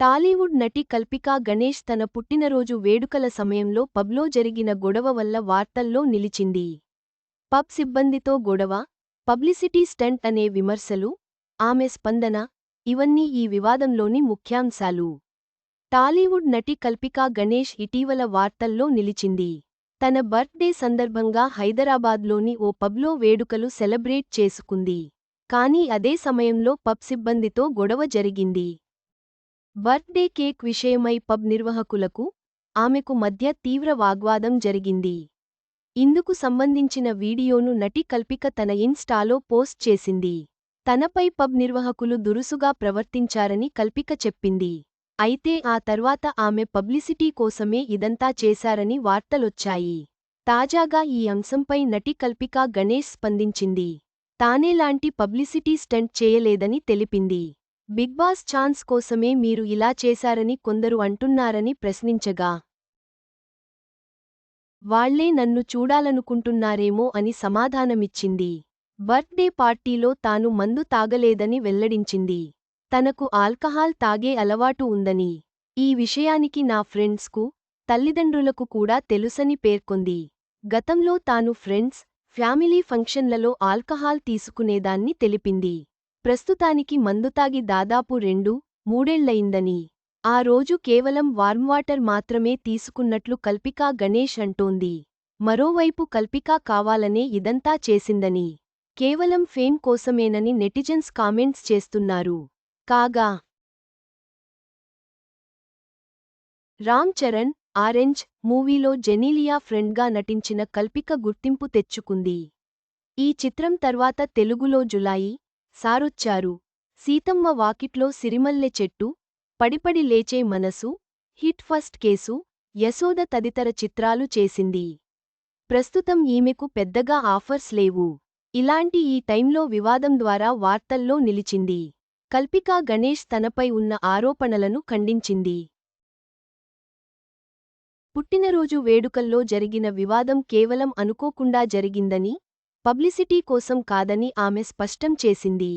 టాలీవుడ్ నటి కల్పికా గణేష్ తన పుట్టినరోజు వేడుకల సమయంలో పబ్లో జరిగిన గొడవ వల్ల వార్తల్లో నిలిచింది. పబ్ సిబ్బందితో గొడవ పబ్లిసిటీ స్టంట్ అనే విమర్శలు ఆమె స్పందన ఇవన్నీ ఈ వివాదంలోని ముఖ్యాంశాలు. టాలీవుడ్ నటి కల్పికా గణేష్ ఇటీవల వార్తల్లో నిలిచింది. తన బర్త్డే సందర్భంగా హైదరాబాద్లోని ఓ పబ్లో వేడుకలు సెలబ్రేట్ చేసుకుంది. కానీ అదే సమయంలో పబ్ సిబ్బందితో గొడవ జరిగింది. బర్త్డే కేక్ విషయమై పబ్ నిర్వాహకులకు ఆమెకు మధ్య తీవ్ర వాగ్వాదం జరిగింది. ఇందుకు సంబంధించిన వీడియోను నటి కల్పిక తన ఇన్స్టాలో పోస్ట్ చేసింది. తనపై పబ్ నిర్వాహకులు దురుసుగా ప్రవర్తించారని కల్పిక చెప్పింది. అయితే ఆ తర్వాత ఆమె పబ్లిసిటీ కోసమే ఇదంతా చేశారని వార్తలొచ్చాయి. తాజాగా ఈ అంశంపై నటి కల్పిక గణేష్ స్పందించింది. తానేలాంటి పబ్లిసిటీ స్టంట్ చేయలేదని తెలిపింది. బిగ్ బాస్ ఛాన్స్ కోసమే మీరు ఇలా చేశారని కొందరు అంటున్నారని ప్రశ్నించగా వాళ్ళే నన్ను చూడాలనుకుంటున్నారేమో అని సమాధానమిచ్చింది. బర్త్డే పార్టీలో తాను మందు తాగలేదని వెల్లడించింది. తనకు ఆల్కహాల్ తాగే అలవాటు ఉందని. ఈ విషయానికి నా ఫ్రెండ్స్కు తల్లిదండ్రులకు కూడా తెలుసని పేర్కొంది. గతంలో తాను ఫ్రెండ్స్ ఫ్యామిలీ ఫంక్షన్లలో ఆల్కహాల్ తీసుకునేదాన్ని తెలిపింది. ప్రస్తుతానికి మందుతాగి దాదాపు రెండు మూడేళ్ళయిందని. ఆ రోజు కేవలం వార్మ్వాటర్ మాత్రమే తీసుకున్నట్లు కల్పికా గణేష్ అంటోంది. మరోవైపు కల్పికా కావాలనే ఇదంతా చేసిందని. కేవలం ఫేమ్ కోసమేనని నెటిజన్స్ కామెంట్స్ చేస్తున్నారు. కాగా రామ్ చరణ్ ఆరెంజ్ మూవీలో జెనీలియా ఫ్రెండ్గా నటించిన కల్పిక గుర్తింపు తెచ్చుకుంది. ఈ చిత్రం తర్వాత తెలుగులో జులాయి సారొచ్చారు. సీతమ్మ వాకిట్లో సిరిమల్లె చెట్టు పడిపడి లేచే మనసు హిట్ ఫస్ట్ కేసు యశోద తదితర చిత్రాలు చేసింది. ప్రస్తుతం ఈమెకు పెద్దగా ఆఫర్స్ లేవు. ఇలాంటి ఈ టైంలో వివాదం ద్వారా వార్తల్లో నిలిచింది. కల్పికా గణేష్ తనపై ఉన్న ఆరోపణలను ఖండించింది. పుట్టినరోజు వేడుకల్లో జరిగిన వివాదం కేవలం అనుకోకుండా జరిగిందని పబ్లిసిటీ కోసం కాదని ఆమె స్పష్టం చేసింది.